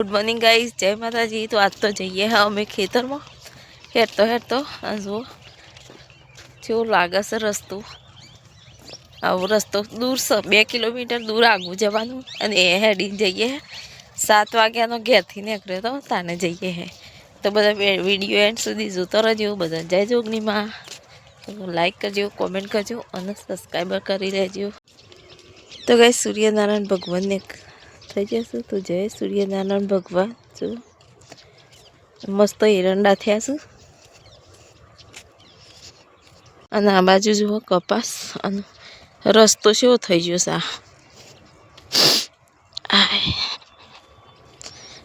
Good morning guys જય માતાજી તો આજ તો જઈએ હા અમે ખેતરમાં. હેરતો હેરતો. આ જુઓ. જેવું લાગે છે રસ્તો? આવો રસ્તો દૂર છે બે કિલોમીટર દૂર આગું જવાનું. અને એ હેડીને જઈએ. સાત વાગ્યાનો ઘેરથી નીકળ્યો તો તાને જઈએ હે. તો બધા વીડિયો એન્ડ સુધી જોતો રહેજો. બધા જય જોગનીમાં લાઈક કરજો કોમેન્ટ કરજો અને સબસ્ક્રાઈબર કરી લેજો. તો ગાઈ સૂર્યનારાયણ ભગવાનને થઈ જશું તો જય સૂર્યનારાયણ ભગવાન. જો મસ્ત એરંડા થયા છું અને આ બાજુ જુઓ કપાસ અને રસ્તો શેવો થઈ ગયો આય.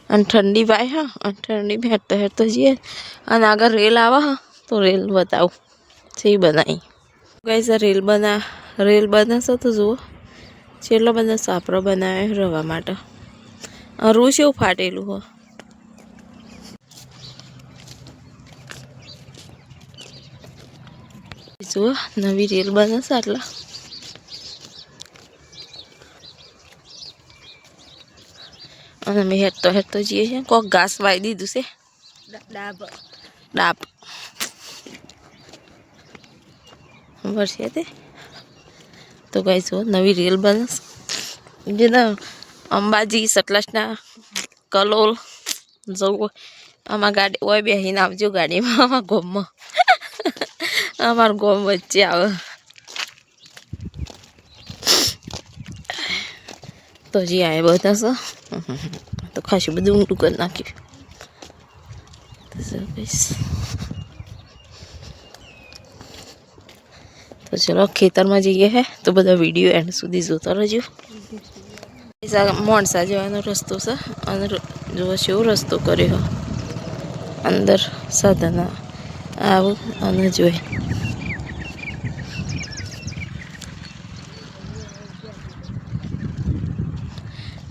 અને ઠંડી ભાઈ હા, અને ઠંડી હેરતો હેરતો જઈએ. અને આગળ રેલ આવે હા, તો રેલ બતાવું. છે બનાવી ગઈ સર રેલ બના, રેલ બનાવશો તો જુઓ. છેલ્લો બધો સાપરો બનાવ્યો રવા માટે. આ રૂ એવું ફાટેલું હો? જુઓ નવી રેલ બનાવશે આટલા અને અમે હેરતો હેરતો જઈએ છીએ. કોક ઘાસ વાઈ દીધું છે. ડાબ. ડાપ વર્ષે તે તો ગાઈ જો નવી રીલ બનશે જેના અંબાજી સતલાસના કલોલ, જવું આમાં ગાડી ઓય બેસીને આવજો ગાડીમાં, આમાં ગોમમાં. અમારું ગોમ વચ્ચે આવે. તો જી આવે બધા છે. તો ખાસું બધું ઊંડું કરી નાખ્યું. તો ચલો, ખેતરમાં જઈએ હે, તો બધા વીડિયો એન્ડ સુધી જોતા રહેજો. મોણસા જવાનો રસ્તો છે. અને જુઓ એવો રસ્તો કર્યો. અંદર સાધન આવું અને જોઈ.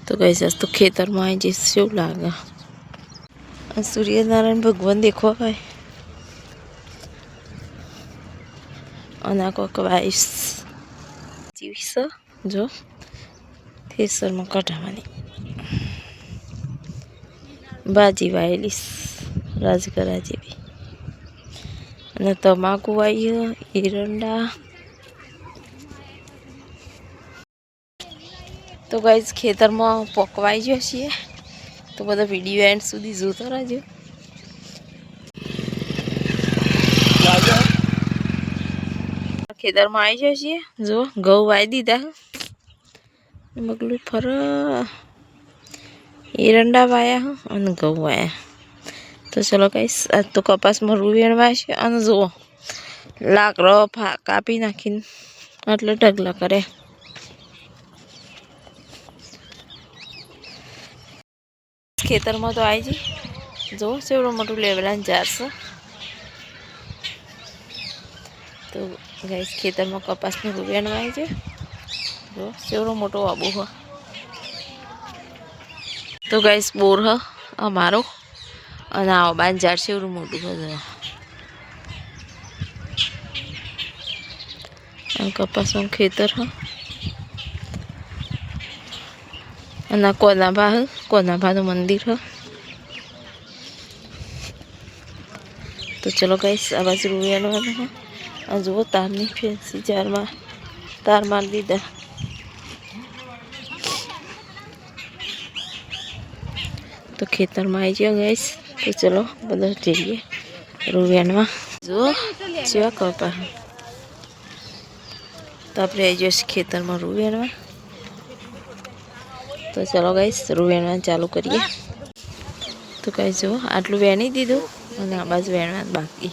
તો કઈ તો ખેતરમાં આવી જઈશ શું લાગે? સૂર્યનારાયણ ભગવાન દેખવા ભાઈ અને આ કોઈક જો થેસરમાં કઢાવવાની ભાજી વાયેલીશ રાજગરા જેવી અને તમાકુ વાય એરંડા તો ગાઈઝ ખેતરમાં પકવાઈ જ્યો છીએ તો બધા વીડિયો એન્ડ સુધી જોતો રહેજો ખેતરમાં આવી જાય છીએ. જો, ઘઉં વાઈ દીધા. બગલું ફર. એરંડા વાયા અને ઘઉં વાયા. તો ચલો કઈશ આજ તો કપાસમાં રૂવેણ વાય છે. અને જુઓ, લાકડો કાપી નાખીને એટલે ઢગલા કરે. ખેતરમાં તો આવી જઈ જો સેવડું મોટું લેવલાને જારશે તો ગાઈસ, ખેતરમાં કપાસનું રૂપિયાનું આવી છે. જો સેવડો મોટો આબો હ. તો ગાઈસ, બોર હ અમારો અને આ બાન ઝાડ સેવડું મોટું બધું અને કપાસનું ખેતર હ. અને કોનાભા હ, કોનાભાનું મંદિર હ. તો ચલો ગાઈસ, આ બાજુ રૂપિયાનું હ આ તારની ફેન્સી જારમાં તાર મારી દીધા તો ખેતરમાં આવી ગયો ગઈશ તો ચલો, બધા જઈએ રૂવિયાનમાં જુઓ જેવા કપા તો આપણે આવી જઈશ ખેતરમાં રૂવિયાનમાં તો ચલો ગઈશ રૂવિયાનમાં ચાલુ કરીએ. તો કઈ જુઓ આટલું વેણી દીધું અને આ બાજુ વેણવા બાકી.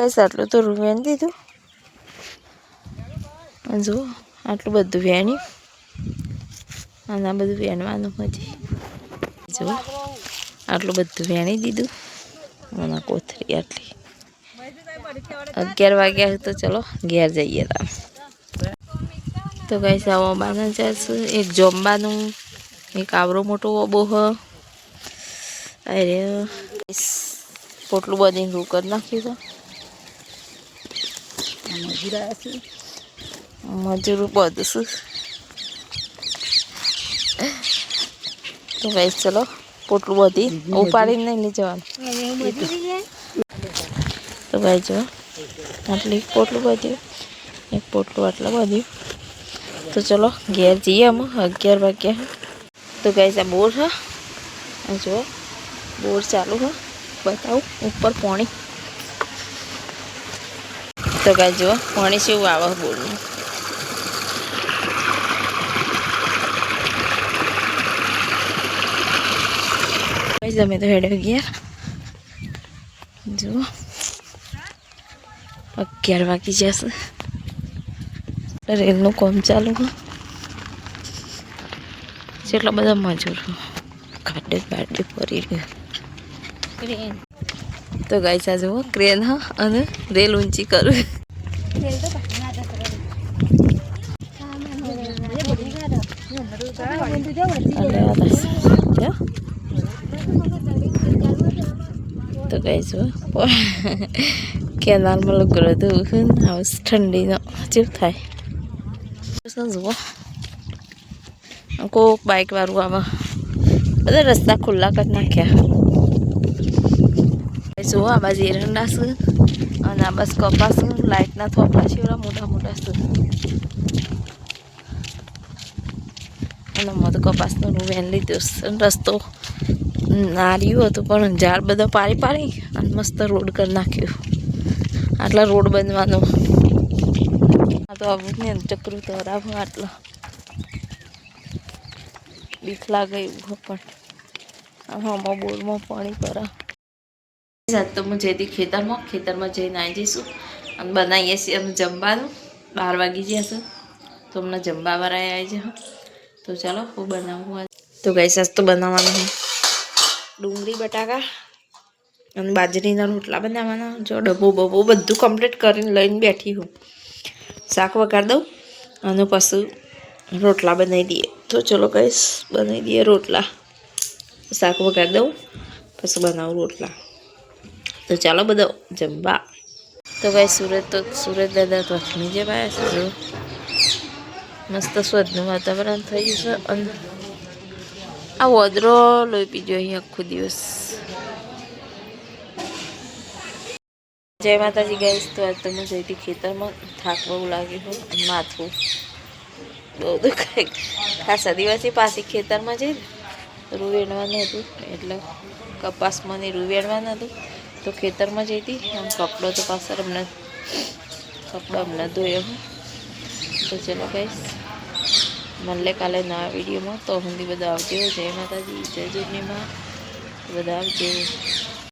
બસ આટલું તો રૂપિયાને દીધું. અને જુઓ, આટલું બધું વેણ્યું અને આ બધું વેણવાનું હજી જુઓ, આટલું બધું વેણી દીધું. અને કોથળી આટલી. અગિયાર વાગ્યા તો ચલો ઘેર જઈએ તા તો કઈ આવો બાના ચાલશું એક જોંબાનું એક આવરો મોટો ઓબો હ. અરે પોટલું બધીને રૂ કરી નાખ્યું મજૂરા છે. મજૂર બધું તો ગાઈસ ચલો પોટલું બધી ઉપાડીને નહીં લઈ જવાનું. તો ભાઈ જો આટલી પોટલું બધ્યું એક પોટલું આટલું બધ્યું તો ચલો ઘેર જઈએ અમે અગિયાર વાગ્યા તો ગાઈસ આ બોર હા જુઓ બોર ચાલુ હા બતાવું ઉપર પાણી. તો કાંઈ જુઓ પાણી એવું આવે બોલવું અમે તો હેડે ગયા જુઓ. અગિયાર વાગી જશે. રેલનું કામ ચાલુ. છે કેટલા બધા મજૂર. ગાડે ગાડે ફરી રહ્યું. તો છે જુઓ ક્રેન, હા, અને રેલ ઊંચી કરું. તો જુઓ કેનાલમાં લગડો દઉં આવે ઠંડીનો જેવું થાય. જુઓ કોક બાઇક વાળું આવે. બધા રસ્તા ખુલ્લા કરી નાખ્યા. જુઓ આ બાજુ એરંડા છે અને આ બસ કપાસ. લાઇટના થોપલા છે એવડા મોટા મોટા છે અને મધ કપાસનો વેન લીધો. રસ્તો નાર્યું હતું પણ ઝાડ બધા પાડી પાડી અને મસ્ત રોડ કરી નાખ્યો આટલા રોડ બનવાનો આ તો આવું ને ચક્રું તો રાવું આટલો બીક લાગે એવું પણ આમાં બોરમાં પાણી પરા આજ તો હું જઈતી ખેતરમાં ખેતરમાં જઈને આવી જઈશું અને બનાવીએ છીએ અમે જમવાનું. બાર વાગી જશે તો અમને જમવા વાળા આવી જાય તો ચાલો, હું બનાવું તો ગઈ સાસ તો બનાવવાનું છે. ડુંગળી, બટાકા અને બાજરીના રોટલા બનાવવાના. જો ડબ્બો, બબ્બો બધું કમ્પ્લીટ કરીને લઈને બેઠી હું. શાક વઘાર દઉં અને પછી રોટલા બનાવી દઈએ. તો ચલો કહીશ બનાવી દઈએ રોટલા. શાક વઘાર દઉં, પછી બનાવું રોટલા. તો ચાલો બધો જમવા. તો ભાઈ સુરત તો સુરત દાદા તો અખમી જે ભાઈ છે મસ્ત સ્વદનું વાતાવરણ થઈ ગયું છે અને આ વદરો લોહી પીજો અહીં આખો દિવસ. જય માતાજી ગાઈશ તો આજ તમે જઈ ખેતરમાં થાક બહુ લાગ્યું હોય અને માથું બહુ દુખાય. ખાસા દિવસથી પાછી ખેતરમાં જઈને રૂ વેણવાનું હતું, એટલે કપાસમાંની ને રૂ હતું. તો ખેતરમાં જઈ હતી આમ કપડો તો પાછળ અમને કપડો અમને ધોયો હું. તો ચલો ગાઈશ મળે કાલે નવા વિડીયોમાં. તો હું બધા આવજો. જય માતાજી, જય જુનીમાં. બધા આવજો.